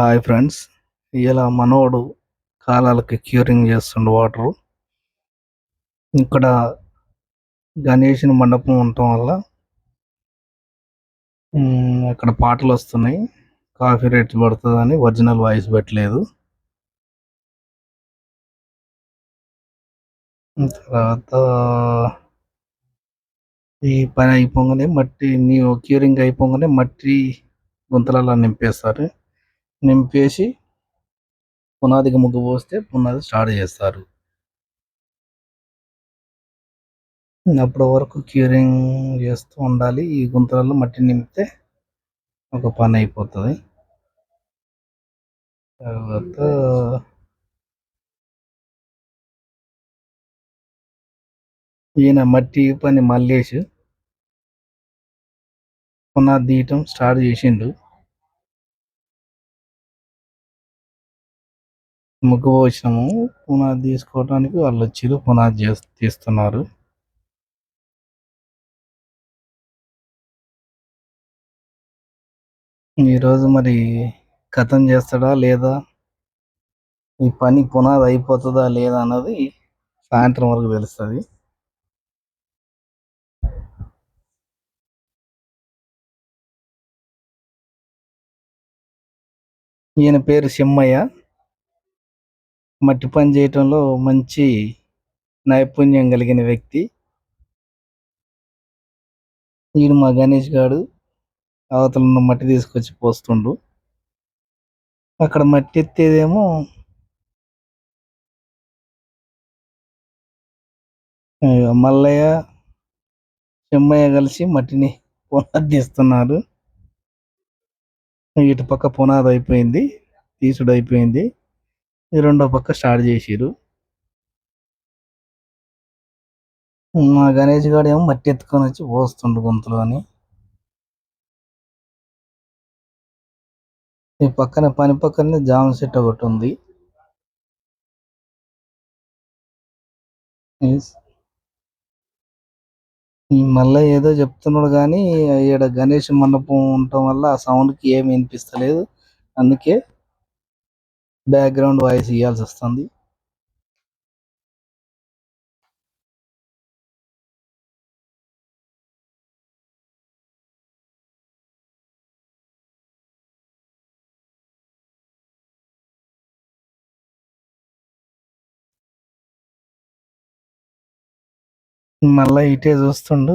Hi friends. ఇలా మనోడు కాలాలకి curing చేస్తుండు వాటరు. ఇక్కడ గణేషుని మండపం ఉండటం వల్ల ఇక్కడ పాటలు వస్తున్నాయి. కాఫీ రేట్ పడుతుందని ఒరిజినల్ వాయిస్ పెట్టలేదు. తర్వాత ఈ పని అయిపోగానే మట్టి నీ క్యూరింగ్ అయిపోగానే మట్టి గుంతలలో నింపేస్తారు. నింపేసి పునాదికి ముగ్గు పోస్తే పునాది స్టార్ట్ చేస్తారు. అప్పటి వరకు క్యూరింగ్ చేస్తూ ఉండాలి. ఈ గుంతలలో మట్టి నింపితే ఒక పని అయిపోతుంది. తర్వాత ఈయన మట్టి పని మల్లేసి పునాది తీయటం స్టార్ట్ చేసిండు. ముగ్గు పోసినాము. పునాది తీసుకోవడానికి వాళ్ళు వచ్చారు పునాది చేస్ తీస్తున్నారు. ఈరోజు మరి కథం చేస్తాడా లేదా? ఈ పని పునాది అయిపోతుందా లేదా అన్నది సాయంత్రం వరకు తెలుస్తుంది. ఈయన పేరు సిమ్మయ్య మట్టి పని చేయటంలో మంచి నైపుణ్యం కలిగిన వ్యక్తి. ఈయన మా గణేష్ గాడు అవతల ఉన్న మట్టి తీసుకొచ్చి పోస్తుండు. అక్కడ మట్టి ఎత్తేదేమో మల్లయ్య చెమ్మయ్య కలిసి మట్టిని పునాది తీస్తున్నారు. ఇటు పక్క పునాది అయిపోయింది తీసుడు అయిపోయింది. ఈ రెండో పక్క స్టార్ట్ చేసిరు మా గణేష్ గారు ఏమో మట్టి ఎత్తుకొని వచ్చి పోస్తుండు గొంతులో అని ఈ పక్కన పని పక్కనే జామ చెట్టు ఒకటి ఉంది. మళ్ళీ ఏదో చెప్తున్నాడు కానీ ఈడ గణేష్ మండపం ఉండటం వల్ల ఆ సౌండ్కి ఏమి వినిపిస్తలేదు. అందుకే బ్యాక్గ్రౌండ్ వాయిస్ ఇవ్వాల్సి వస్తుంది. మళ్ళీ ఇటే చూస్తుండు.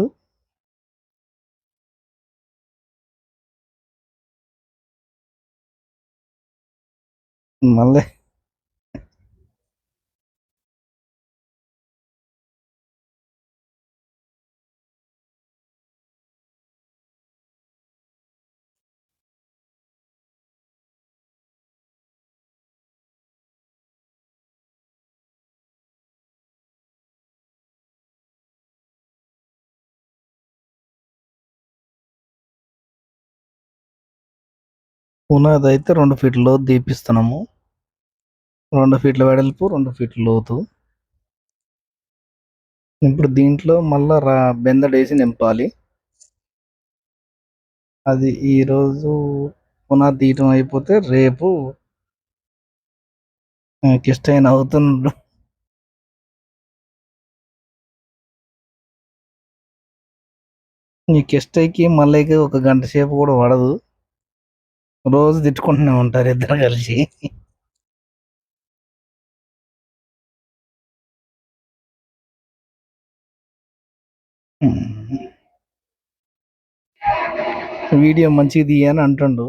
మళ్ళీ పునాది అయితే రెండు ఫీట్ల లోతు రెండు ఫీట్ల వెడల్పు రెండు ఫీట్ల లోతు. ఇప్పుడు దీంట్లో మళ్ళా రా బెందడేసి నింపాలి. అది ఈరోజు పునాది తీయటం అయిపోతే రేపు కిష్టైన అవుతున్నాడు. ఈ కిష్టైకి మళ్ళీకి ఒక గంట సేపు కూడా పడదు. రోజు తిట్టుకుంటూనే ఉంటారు ఇద్దరు కలిసి. వీడియో మంచిది తీయని అంటుండు.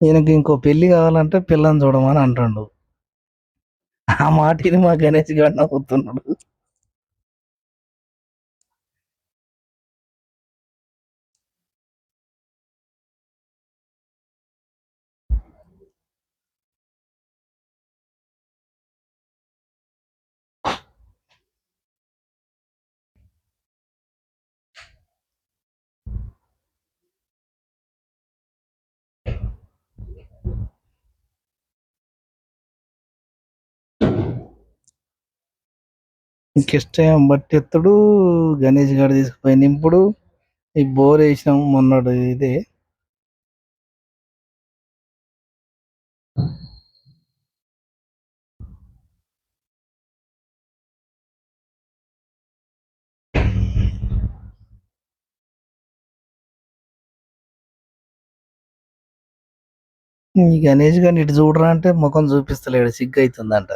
ఈయనకి ఇంకో పెళ్ళి కావాలంటే పిల్లని చూడమని అంటుండు. ఆ మాటని మా గణేష్ గారు నవ్వుతున్నాడు. ఇంకిష్టం బట్టి ఎత్తుడు గణేష్ గారు తీసుకుపోయి నింపుడు. ఈ బోర్ వేసినాం మొన్నడు ఇదే. ఈ గణేష్ గారిని ఇటు చూడరా అంటే ముఖం చూపిస్తలేడు సిగ్గు అవుతుందంట.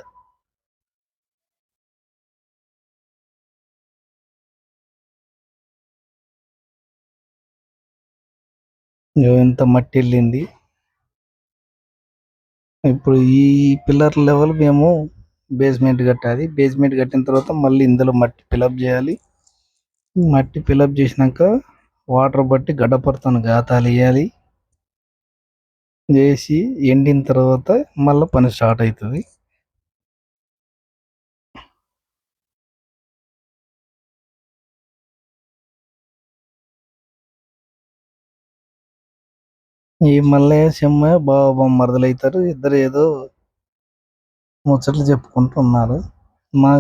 ఎంత మట్టి వెళ్ళింది ఇప్పుడు ఈ పిల్లర్ లెవెల్ మేము బేస్మెంట్ కట్టాలి. బేస్మెంట్ కట్టిన తర్వాత మళ్ళీ ఇందులో మట్టి ఫిలప్ చేయాలి. మట్టి ఫిలప్ చేసినాక వాటర్ బట్టి గడ్డపడతాను గాతాలు వేయాలి. వేసి ఎండిన తర్వాత మళ్ళీ పని స్టార్ట్ అవుతుంది. ఈ మల్లయ్య చెమ్మ మరదలు అవుతారు ఇద్దరు ఏదో ముచ్చట్లు చెప్పుకుంటున్నారు. మా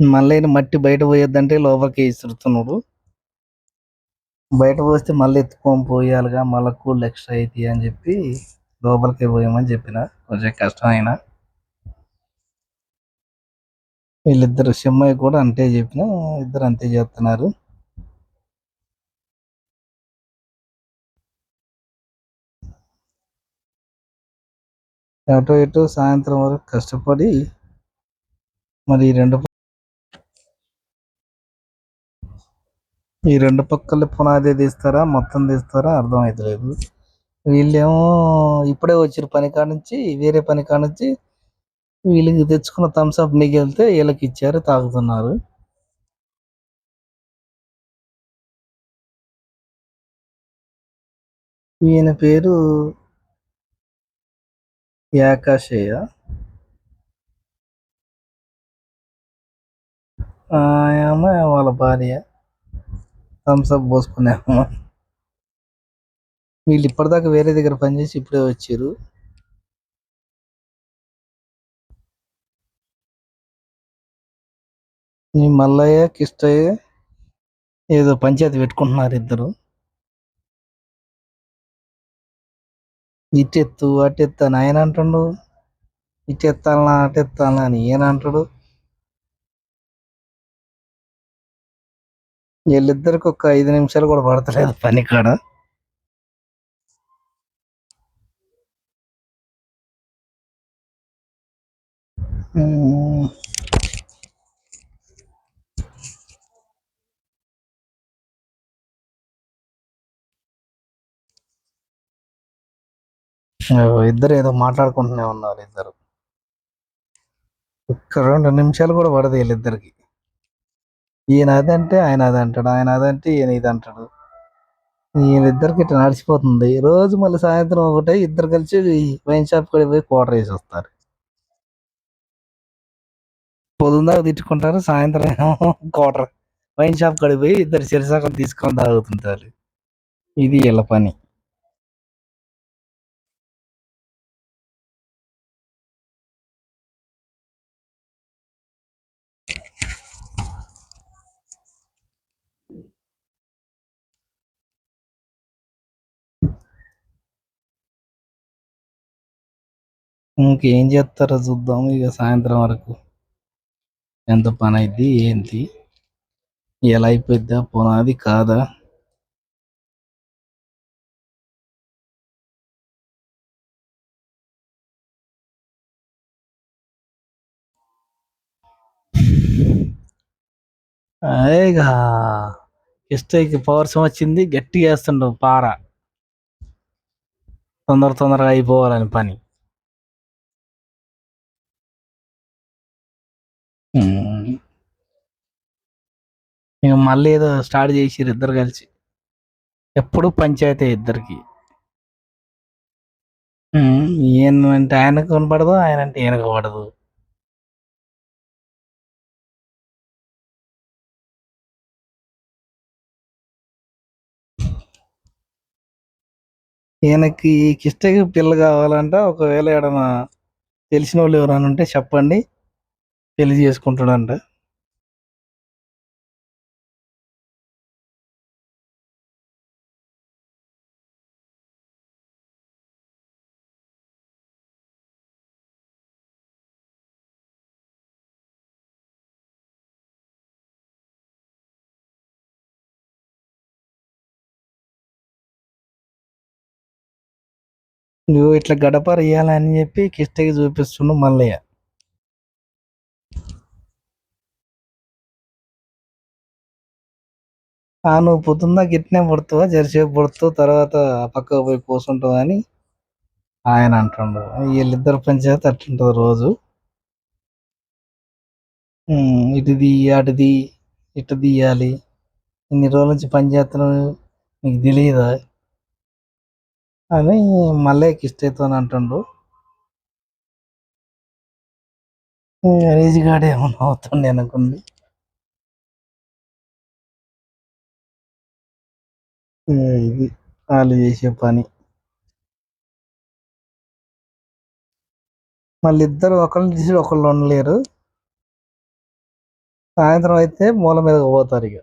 మళ్ళీ మట్టి బయట పోయొద్దంటే లోపలికి ఇసురుతున్నాడు. బయట పోస్తే మళ్ళీ ఎత్తుకొని పోయాలిగా మళ్ళీ కూల్ ఎక్స్ట్రా అవుతాయి అని చెప్పి లోపలికి పోయామని చెప్పిన. కొంచెం కష్టమైనా. వీళ్ళిద్దరు సిమ్మయ్య కూడా అంతే చెప్పిన ఇద్దరు అంతే చేస్తున్నారు. అటు ఇటు సాయంత్రం వరకు కష్టపడి మరి ఈ రెండు ఈ రెండు పక్కల పునాది తీస్తారా? మొత్తం తీస్తారా? అర్థం అవుతలేదు వీళ్ళేమో ఇప్పుడే వచ్చిన పని కానుంచి వేరే పని కానుంచి వీళ్ళకి తెచ్చుకున్న థమ్స్అప్ మిగిలితే వీళ్ళకి ఇచ్చారు తాగుతున్నారు. ఈయన పేరు యాకాశయ్య. ఆమె వాళ్ళ భార్య. థమ్స్ అప్ పోసుకున్నాము వీళ్ళు ఇప్పటిదాకా వేరే దగ్గర పనిచేసి ఇప్పుడే వచ్చారు. ఈ మల్లయ్య కిష్టయ్య ఏదో పంచాయతీ పెట్టుకుంటున్నారు ఇద్దరు. ఇటెత్తు అటెత్తు అని ఆయన అంటుండు. ఇటెత్తాలనా అటెత్తాలనా అని ఈయన అంటాడు. వీళ్ళిద్దరికి ఒక ఐదు నిమిషాలు కూడా పడతలేదు పని కాడ. ఇద్దరు ఏదో మాట్లాడుకుంటూనే ఉన్నారు ఇద్దరు. ఒక్క రెండు నిమిషాలు కూడా పడదు వీళ్ళిద్దరికి. ఈయన అదంటే ఆయన అది అంటాడు ఆయన అదంటే ఈయన ఇది అంటాడు వీళ్ళిద్దరికి ఇట్లా నడిచిపోతుంది. రోజు మళ్ళీ సాయంత్రం ఒకటే ఇద్దరు కలిసి వైన్ షాప్ కూడా పోయి క్వార్టర్ వేసి వస్తారు. పొద్దున్న తిట్టుకుంటారు సాయంత్రం ఏమో క్వార్టర్ వైన్ షాప్ కాడికి పోయి ఇద్దరు చిరసగం తీసుకొని తాగుతుంటారు. ఇది వీళ్ళ పని. ఇంకేం చేస్తారో చూద్దాం ఇక సాయంత్రం వరకు. ఎంత పని అయింది ఏంటి? ఎలా అయిపోయిద్దా పునాది కాదా? ఇక ఇష్టకి పవర్సం వచ్చింది గట్టిగా వేస్తుండవు పార. తొందర తొందరగా అయిపోవాలని పని. ఇక మళ్ళీ ఏదో స్టార్ట్ చేసిర్రు ఇద్దరు కలిసి. ఎప్పుడు పంచాయతీ ఇద్దరికి. ఈయన అంటే ఆయనకు కనపడదు ఆయన అంటే ఈయనకు పడదు ఈయనకి కిష్టకి పిల్ల కావాలంట. ఒకవేళ ఏడన్నా తెలిసిన వాళ్ళు ఎవరైనా ఉంటే చెప్పండి. పెళ్ళి చేసుకుంటాడంట నువ్వు ఇట్లా గడప ఇయ్యాలని చెప్పి కిష్టకి చూపిస్తుండు మల్లయ్య. ఆ నువ్వు పొద్దున్న గిట్నే పడుతావా? జరసేపు పడుతావు? తర్వాత పక్కకు పోయి కూర్చుంటావు అని ఆయన అంటుండు. వీళ్ళిద్దరు పంచాయతీ అట్లుంటుంది రోజు. ఇటుది అటుది ఇటు తీయాలి. ఇన్ని రోజుల నుంచి పనిచేస్తున్నావు నీకు తెలియదా అని మళ్ళీ ఇష్టైతో అంటుండు. రేజ్ ఏమన్నా అవుతుండే అనుకుంది. ఇది వాళ్ళు చేసే పని. మళ్ళీ ఇద్దరు ఒకళ్ళు తీసి ఒకళ్ళు ఉండలేరు. సాయంత్రం అయితే మూల మీదకి పోతారు ఇక.